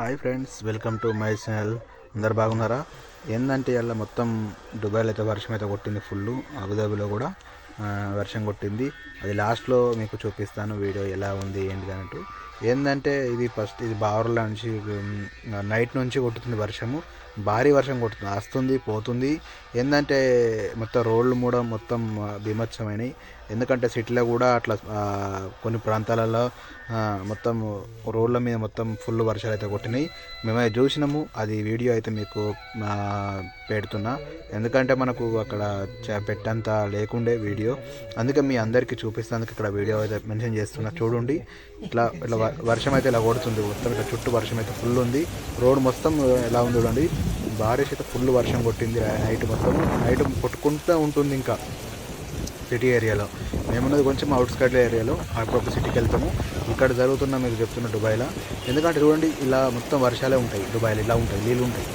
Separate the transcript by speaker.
Speaker 1: Hi friends welcome to my channel. అందరు బాగున్నారా? ఏంటంటే ఇలా మొత్తం దుబాయ్లో అయితే వర్షం అయితే కొట్టింది ఫుల్ అబుదాబిలో కూడా. వర్షం కొట్టింది. అది లాస్ట్లో మీకు చూపిస్తాను వీడియో ఎలా ఉంది ఏంటి అన్నట్టు. ఏంటంటే ఇది ఫస్ట్ ఇది బావర్ల నుంచి నైట్ నుంచి కొట్టుతుంది వర్షము. భారీ వర్షం కొడుతుంది వస్తుంది పోతుంది. ఏంటంటే మొత్తం రోడ్లు కూడా మొత్తం ఆ, బీభత్సమైనవి ఎందుకంటే సిటీలో కూడా అట్లా కొన్ని ప్రాంతాలలో మొత్తం రోడ్ల మీద మొత్తం ఫుల్ వర్షాలు అయితే కొట్టినాయి. మేము చూసినాము అది వీడియో అయితే మీకు పెడుతున్నా. ఎందుకంటే మనకు అక్కడ చ- పెట్టంత లేకుండే వీడియో. అందుకే మీ అందరికీ చూపిస్తాను ఇక్కడ వీడియో అయితే మెన్షన్ చేస్తున్నా. చూడండి. ఇట్లా ఇట్లా వర్షం అయితే ఇలా కొడుతుంది. మొత్తం ఇట్లా చుట్టూ వర్షం అయితే ఫుల్ ఉంది. రోడ్ మొత్తం ఎలా ఉంది చూడండి. బారిష్ అయితే ఫుల్ వర్షం కొట్టింది నైట్ మొత్తం. నైట్ కొట్టుకుంటూ ఉంటుంది ఇంకా సిటీ ఏరియాలో మేమున్నది కొంచెం అవుట్స్కర్ట్ ఏరియాలో అప్పుడప్పుడు సిటీకి వెళ్తాము. ఇక్కడ జరుగుతున్న మీకు చెప్తున్న దుబాయ్లో ఎందుకంటే చూడండి ఇలా మొత్తం వర్షాలే ఉంటాయి. దుబాయ్లో ఇలా ఉంటాయి. నీళ్ళు ఉంటాయి.